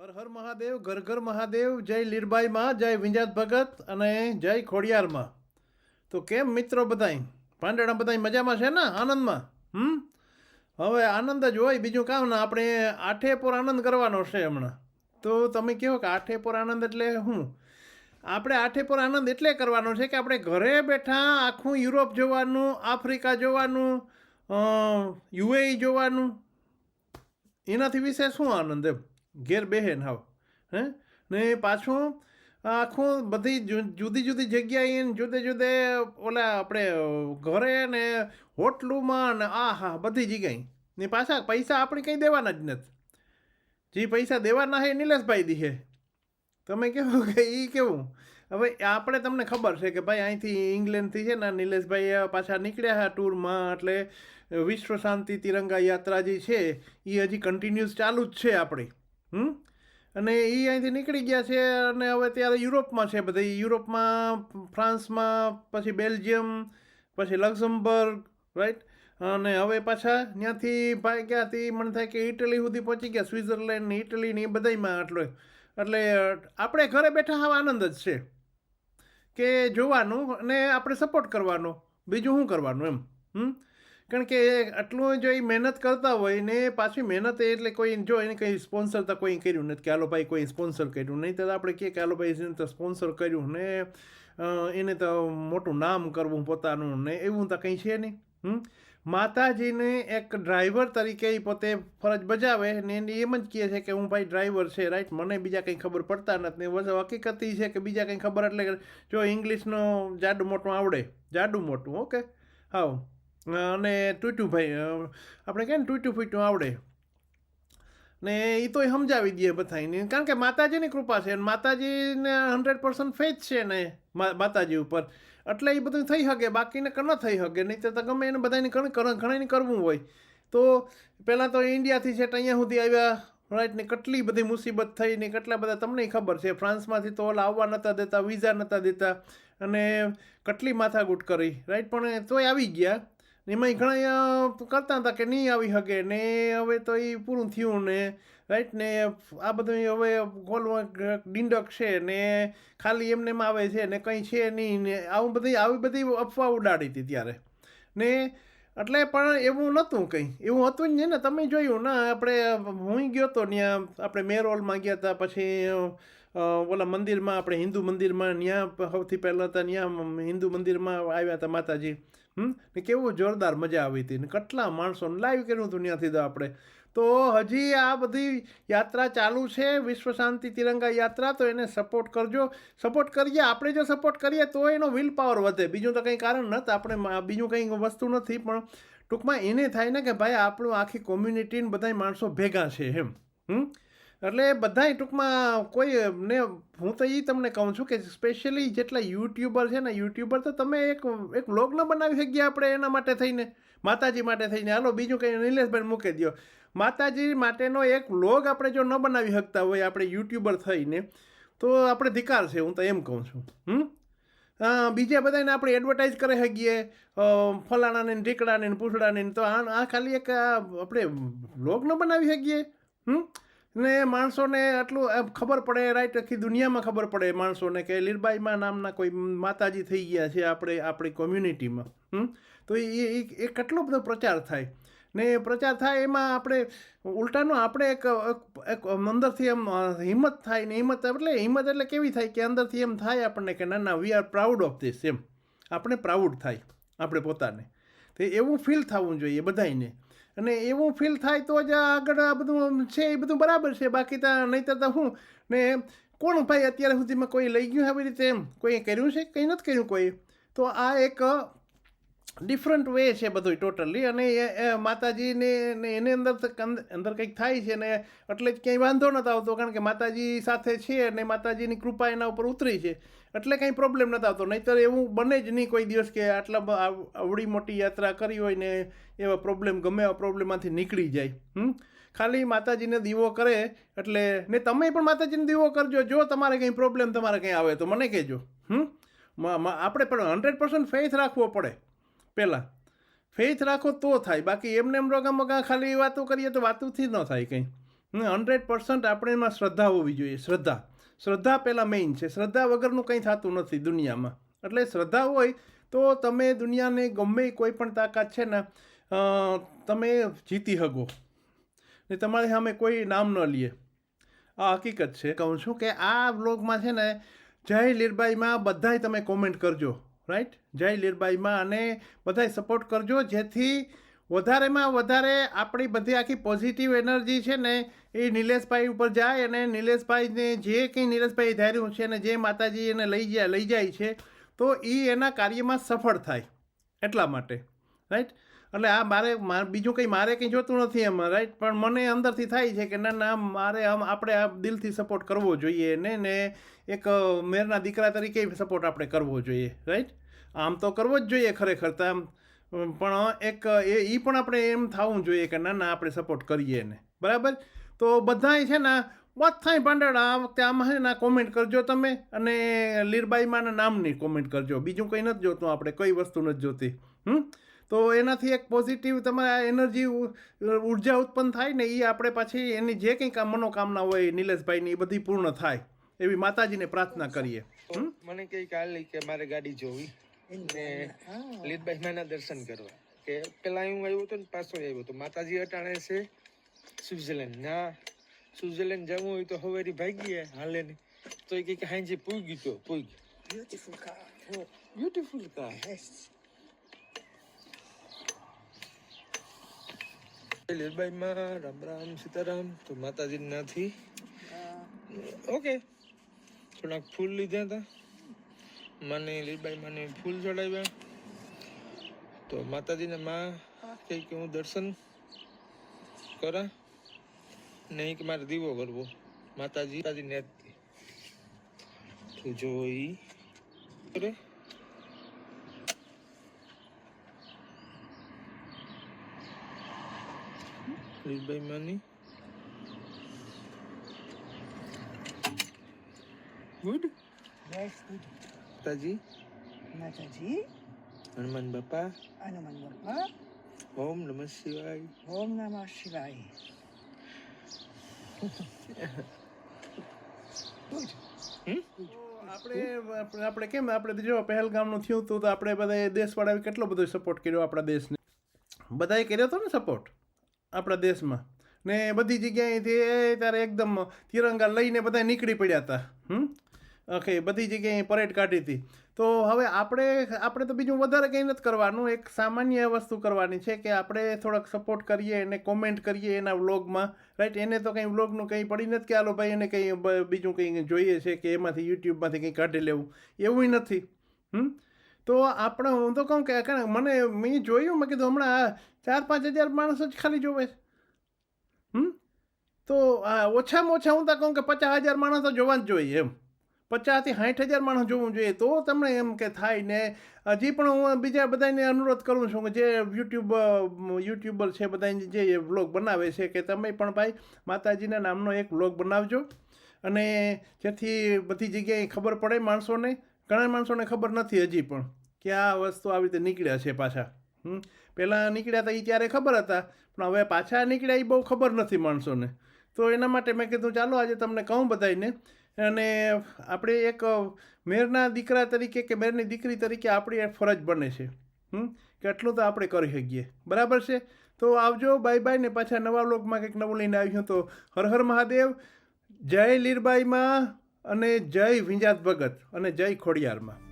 હર હર મહાદેવ, ઘર ઘર મહાદેવ, જય લીરબાઈમાં જય વિંજાત ભગત અને જય ખોડિયારમાં તો કેમ મિત્રો બધાય? પાંડણા બધાય મજામાં છે ને? આનંદમાં? હમ? હવે આનંદ જ હોય, બીજું કામ ને, આપણે આઠે પોર આનંદ કરવાનો છે હમણાં. તો તમે કહો કે આઠે પોર આનંદ એટલે હું? આપણે આઠે પોર આનંદ એટલે કરવાનો છે કે આપણે ઘરે બેઠા આખું યુરોપ જોવાનું, આફ્રિકા જોવાનું યુએઈ જોવાનું. એનાથી વિશે શું આનંદ એમ? ઘેર બેહે હાવ, હે? ને પાછું આખું બધી જુદી જુદી જગ્યાએ જુદે જુદે ઓલા આપણે ઘરે ને હોટલુમાં ને આ હા બધી જગ્યાએ. ને પાછા પૈસા આપણે કંઈ દેવાના જ નથી. જે પૈસા દેવાના એ નિલેશભાઈ દીહે તમે કેવું કે એ કેવું? હવે આપણે તમને ખબર છે કે ભાઈ અહીંથી ઇંગ્લેન્ડથી છે ને નિલેશભાઈ પાછા નીકળ્યા હતા ટૂરમાં, એટલે વિશ્વ શાંતિ તિરંગા યાત્રા જે છે એ હજી કન્ટિન્યુઅસ ચાલુ જ છે આપણી. હમ? અને એ અહીંથી નીકળી ગયા છે અને હવે ત્યારે યુરોપમાં છે બધા. યુરોપમાં, ફ્રાન્સમાં, પછી બેલ્જિયમ, પછી લક્ઝમબર્ગ રાઈટ અને હવે પાછા ત્યાંથી ભાઈ ક્યાંથી? મને થાય કે ઇટલી સુધી પહોંચી ગયા. સ્વિટ્ઝરલેન્ડ ને ઇટલી ને એ બધાયમાં આટલો. એટલે આપણે ઘરે બેઠા હવે આનંદ જ છે કે જોવાનું અને આપણે સપોર્ટ કરવાનો. બીજું શું કરવાનું એમ? હમ? કારણ કે આટલું જો એ મહેનત કરતા હોય ને પાછી મહેનત એટલે કોઈ જો એને કંઈ સ્પોન્સર તો કોઈ કર્યું નથી કે આલો ભાઈ કોઈ સ્પોન્સર કર્યું નહીં. તો આપણે કહે કે આલો ભાઈ તો સ્પોન્સર કર્યું ને એને તો મોટું નામ કરવું પોતાનું ને એવું તો કંઈ છે નહીં. માતાજીને એક ડ્રાઈવર તરીકે એ પોતે ફરજ બજાવે ને એને એમ જ કહે છે કે હું ભાઈ ડ્રાઈવર છે રાઈટ મને બીજા કંઈ ખબર પડતા નથી ને હકીકત એ છે કે બીજા કંઈ ખબર એટલે જો ઇંગ્લિશનો જાડું મોટું આવડે. જાડું મોટું ઓકે હાવ. અને ટુટુભાઈ ભાઈ આપણે કહે ને, ટુટુ ફૂટું આવડે. ને એ તો સમજાવી દઈએ બધાને કારણ કે માતાજીની કૃપા છે અને માતાજીને હંડ્રેડ પર્સન્ટ ફેથ છે ને માતાજી ઉપર. એટલે એ બધું થઈ શકે બાકીને ન થઈ શકે નહીં તો ગમે એને બધાને ઘણાને કરવું હોય. તો પહેલાં તો ઇન્ડિયાથી છે અહીંયા સુધી આવ્યા રાઈટ ને કેટલી બધી મુસીબત થઈ ને કેટલા બધા, તમને ખબર છે, ફ્રાન્સમાંથી તો ઓલા આવવા નહોતા દેતા, વિઝા નહોતા દેતા, અને કેટલી માથાકૂટ કરી રાઈટ પણ તોય આવી ગયા. ને એમાં ઘણા કરતા હતા કે નહીં આવી શકે ને હવે તો એ પૂરું થયું ને રાઈટ ને આ બધું હવે ખોલવા ડિંડક છે ને, ખાલી એમને એમ આવે છે ને કંઈ છે નહીં ને, આવું બધી, આવી બધી અફવા ઉડાડી હતી ત્યારે. ને એટલે પણ એવું નહોતું કંઈ. એવું હતું જ નહીં ને, તમે જોયું ને, આપણે હું ગયો તો ત્યાં, આપણે મેરોલમાં ગયા હતા પછી ઓલા મંદિરમાં, આપણે હિન્દુ મંદિરમાં ત્યાં સૌથી પહેલાં હતા ત્યાં હિન્દુ મંદિરમાં આવ્યા હતા માતાજી. ને કેવું જોરદાર મજા આવી હતી ને કેટલા માણસોને લાઈવ કર્યું દુનિયાથી તો આપણે. તો હજી આ બધી યાત્રા ચાલુ છે, વિશ્વ શાંતિ તિરંગા યાત્રા, તો એને સપોર્ટ કરજો. સપોર્ટ કરીએ, આપણે જો સપોર્ટ કરીએ, તો એનો વિલ પાવર વધે. બીજું તો કંઈ કારણ નથી, આપણે બીજું કંઈ વસ્તુ નથી, પણ ટૂંકમાં એને થાય ને કે ભાઈ આપણું આખી કોમ્યુનિટીને બધાય માણસો ભેગા છે એમ. હમ? એટલે બધાય ટૂંકમાં કોઈ, ને હું તો એ તમને કહું છું કે સ્પેશિયલી જેટલા યુટ્યુબર છે ને યુટ્યુબર તો તમે એક એક વ્લોગ ન બનાવી શકીએ આપણે એના માટે થઈને, માતાજી માટે થઈને. હાલો, બીજું કંઈ નિલેશભાઈ મૂકી દો માતાજી માટેનો એક વ્લોગ આપણે જો ન બનાવી શકતા હોય આપણે યુટ્યુબર થઈને, તો આપણે ધિકાર છે, હું તો એમ કહું છું. હમ? બીજા બધાને આપણે એડવર્ટાઇઝ કરી શકીએ. ફલાણાને ઢીકડાને પૂછડાને તો આ ખાલી એક આપણે વ્લોગ ન બનાવી શકીએ. હમ? ને માણસોને આટલું ખબર પડે રાઈટ આખી દુનિયામાં ખબર પડે માણસોને કે લીરબાઈમાં નામના કોઈ માતાજી થઈ ગયા છે આપણે, આપણી કોમ્યુનિટીમાં તો એ, એ- એ કેટલો બધો પ્રચાર થાય. ને પ્રચાર થાય એમાં આપણે, ઉલટાનો આપણે એક, એક- અંદરથી એમ હિંમત થાય ને હિંમત, એટલે હિંમત એટલે કેવી થાય કે અંદરથી એમ થાય આપણને કે ના ના we are proud of this એમ. આપણે પ્રાઉડ થાય, આપણે પોતાને. તો એવું ફીલ થવું જોઈએ બધાયને. અને એવું ફીલ થાય તો જ આગળ આ બધું છે, એ બધું બરાબર છે. બાકી તો નહીં તો હું ને કોણ ભાઈ અત્યાર સુધીમાં કોઈ લઈ ગયું આવી રીતે એમ? કોઈ કર્યું છે? કંઈ નથી કર્યું કોઈ? તો આ એક ડિફરન્ટ વે છે બધું ટોટલી અને એ માતાજીને એને અંદર અંદર કંઈક થાય છે ને એટલે જ ક્યાંય વાંધો નથી આવતો, કારણ કે માતાજી સાથે છે અને માતાજીની કૃપા એના ઉપર ઉતરી છે. એટલે કંઈ પ્રોબ્લેમ નથી આવતો. નહીંતર એવું બને જ નહીં કોઈ દિવસ કે આટલા આવડી મોટી યાત્રા કરી હોય ને એવા પ્રોબ્લેમ ગમે એવા પ્રોબ્લેમમાંથી નીકળી જાય. હમ? ખાલી માતાજીને દીવો કરે એટલે, ને તમે પણ માતાજીને દીવો કરજો. જો તમારે કંઈ પ્રોબ્લેમ તમારે કંઈ આવે તો મને કહેજો. હમ? આપણે પણ હંડ્રેડ પર્સન્ટ ફેથ રાખવો પડે. પહેલાં ફેથ રાખો તો થાય. બાકી એમને એમ રોગા મગા ખાલી વાતો કરીએ તો વાતોથી ન થાય કંઈ. હંડ્રેડ પર્સન્ટ આપણે એમાં શ્રદ્ધા હોવી જોઈએ. શ્રદ્ધા. શ્રદ્ધા પહેલાં મેઇન છે. શ્રદ્ધા વગરનું કંઈ થતું નથી દુનિયામાં. એટલે શ્રદ્ધા હોય તો તમે દુનિયાને ગમે કોઈ પણ તાકાત છે ને તમે જીતી શકો ને તમારી સામે કોઈ નામ ન લઈએ આ હકીકત છે. કહું છું કે આ વ્લોગમાં છે ને, જય લીરબાઈમાં બધાય તમે કોમેન્ટ કરજો. રાઈટ જય લીરબાઈમાં અને બધાય સપોર્ટ કરજો, જેથી વધારેમાં વધારે આપણી બધી આખી પોઝિટિવ એનર્જી છે ને એ નિલેશભાઈ ઉપર જાય અને નિલેશભાઈને જે કંઈ નિલેશભાઈ ધાર્યું છે અને જે માતાજી એને લઈ જાય લઈ જાય છે, તો એ એના કાર્યમાં સફળ થાય એટલા માટે. રાઈટ એટલે આ મારે બીજું કંઈ મારે કંઈ જોતું નથી એમાં રાઈટ પણ મને અંદરથી થાય છે કે ના ના, મારે આમ, આપણે આ દિલથી સપોર્ટ કરવો જોઈએ ને ને એક મેરના દીકરા તરીકે સપોર્ટ આપણે કરવો જોઈએ રાઈટ આમ તો કરવો જ જોઈએ ખરેખર તો આમ, પણ એક એ એ પણ આપણે એમ થવું જોઈએ કે ના ના, આપણે સપોર્ટ કરીએ એને બરાબર? તો બધાય છે ને બધાય પાંડડા આ વખતે આમાં છે ને કોમેન્ટ કરજો તમે, અને લીરબાઈમાંના નામની કોમેન્ટ કરજો. બીજું કંઈ નથી જોતું આપણે, કઈ વસ્તુ નથી જોતી, હમ? તો એનાથી એક પોઝિટિવ તમારા એનર્જી ઊર્જા ઉત્પન્ન થાય ને એ આપણે પાછી એની જે કંઈ મનોકામના હોય નિલેશભાઈની એ બધી પૂર્ણ થાય. એવી માતાજીને પ્રાર્થના કરીએ. મને કઈ કાલ કે મારે ગાડી જોવી. ને લીલબાઈ માના દર્શન કરવા. કે પેલા હું આવ્યો હતો ને પાછો આવ્યો હતો માતાજી અટાણે છે સ્વિટ્ઝરલેન્ડ. ના સ્વિટ્ઝરલેન્ડ જવું હોય તો હવેરી ભાગીએ હાલે ને. તો એ કે હાંજી પૂગી તો પૂગી beautiful car beautiful car yes. લીલબાઈ માં, રામ રામ, સીતારામ. તો માતાજી નથી. ઓકે. થોડાક ફૂલ લીધા હતા. મને લીલબાઈ મને ફૂલ ચડાવ્યા. તો માતાજીને માં કહી કે હું દર્શન કરા. નહીં કે મારે દીવો કરવો. માતાજી માતાજી ને તો જોઈ કરે. લીલબાઈ માની ગુડ Yes, good. માતાજી માતાજી હનુમાન બાપા હનુમાન બાપા ઓમ નમઃ શિવાય ઓમ નમઃ શિવાય આપણે આપણે કેમ આપણે જો પહેલગામનું થયું હતું તો આપણે બધા દેશવાળાએ કેટલો બધો સપોર્ટ કર્યો આપણા દેશને? બધાએ કર્યો હતો ને સપોર્ટ આપણા દેશમાં. ને બધી જગ્યાએથી ત્યારે એકદમ તિરંગા લઈને બધા નીકળી પડ્યા હતા. હમ? ઓકે બધી જગ્યાએ પરેડ કાઢી હતી. તો હવે આપણે આપણે તો બીજું વધારે કંઈ નથી કરવાનું. એક સામાન્ય વસ્તુ કરવાની છે કે આપણે થોડોક સપોર્ટ કરીએ એને કોમેન્ટ કરીએ એના વ્લોગમાં રાઈટ એને તો કંઈ વ્લોગનું કંઈ પડી નથી કે આલો ભાઈ, એને કંઈ બીજું કંઈ જોઈએ છે કે એમાંથી યુટ્યુબમાંથી કંઈ કાઢી લેવું. એવું નથી. હમ? તો આપણે હું તો કહું કે મને, મેં જોયું, મેં કીધું હમણાં ચાર પાંચ હજાર માણસો જ ખાલી જોવે છે. હમ? તો ઓછામાં ઓછા હું તો કહું કે પચાસ હજાર માણસો જોવા જ જોઈએ એમ. પચાસથી સાઠ હજાર માણસ જોવું જોઈએ તો તમને એમ કે થાય ને, હજી પણ હું બીજા બધાને અનુરોધ કરું છું કે જે યુટ્યુબ, યુટ્યુબર છે બધાને જે વ્લોગ બનાવે છે કે તમે પણ ભાઈ માતાજીના નામનો એક વ્લોગ બનાવજો. અને જેથી બધી જગ્યાએ ખબર પડે માણસોને. ઘણા માણસોને ખબર નથી હજી પણ કે આ વસ્તુ આવી રીતે નીકળ્યા છે પાછા. પહેલાં નીકળ્યા હતા એ ત્યારે ખબર હતા, પણ હવે પાછા નીકળ્યા એ બહુ ખબર નથી માણસોને. તો એના માટે મેં કીધું, ચાલો આજે તમને કહું બધાને અને આપણે એક મેરના દીકરા તરીકે કે મેરની દીકરી તરીકે આપણી ફરજ બને છે. કે આટલું તો આપણે કરી શકીએ. બરાબર છે? તો આવજો, બાય બાય ને પાછા નવા લોકમાં કંઈક નવું લઈને આવ્યું તો હર હર મહાદેવ. જય લીરબાઈમાં. અને જય વિંજાત ભગત અને જય ખોડિયારમાં.